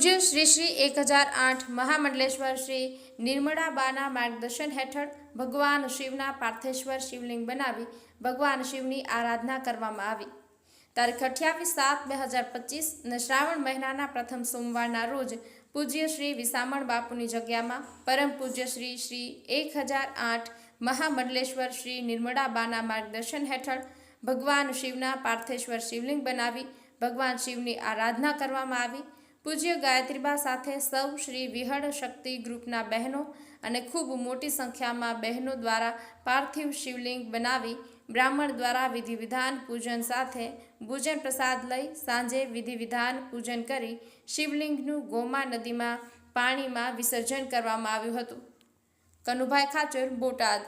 શ્રી એક હજાર આઠ મહામંડલેશ્વર શ્રી નિર્મળાબાના માર્ગદર્શન હેઠળ ભગવાન શિવના પાર્થેશ્વર શિવલિંગ બનાવી ભગવાન શિવની આરાધના કરવામાં આવી. તારીખ અઠ્યાવીસ સાત બે હજાર પચીસ અને શ્રાવણ મહિનાના પ્રથમ સોમવારના રોજ પૂજ્ય શ્રી વિસામણ બાપુની જગ્યામાં પરમ પૂજ્ય શ્રી શ્રી એક હજાર આઠ મહામંડલેશ્વર શ્રી નિર્મળાબાના માર્ગદર્શન હેઠળ ભગવાન શિવના પાર્થેશ્વર શિવલિંગ બનાવી ભગવાન શિવની આરાધના કરવામાં આવી. પૂજ્ય ગાયત્રીબા સાથે સૌ શ્રી વિહળ શક્તિ ગ્રુપના બહેનો અને ખૂબ મોટી સંખ્યામાં બહેનો દ્વારા પાર્થિવ શિવલિંગ બનાવી બ્રાહ્મણ દ્વારા વિધિવિધાન પૂજન સાથે ભોજન પ્રસાદ લઈ સાંજે વિધિવિધાન પૂજન કરી શિવલિંગનું ગોમા નદીમાં પાણીમાં વિસર્જન કરવામાં આવ્યું હતું. કનુભાઈ ખાચર, બોટાદ.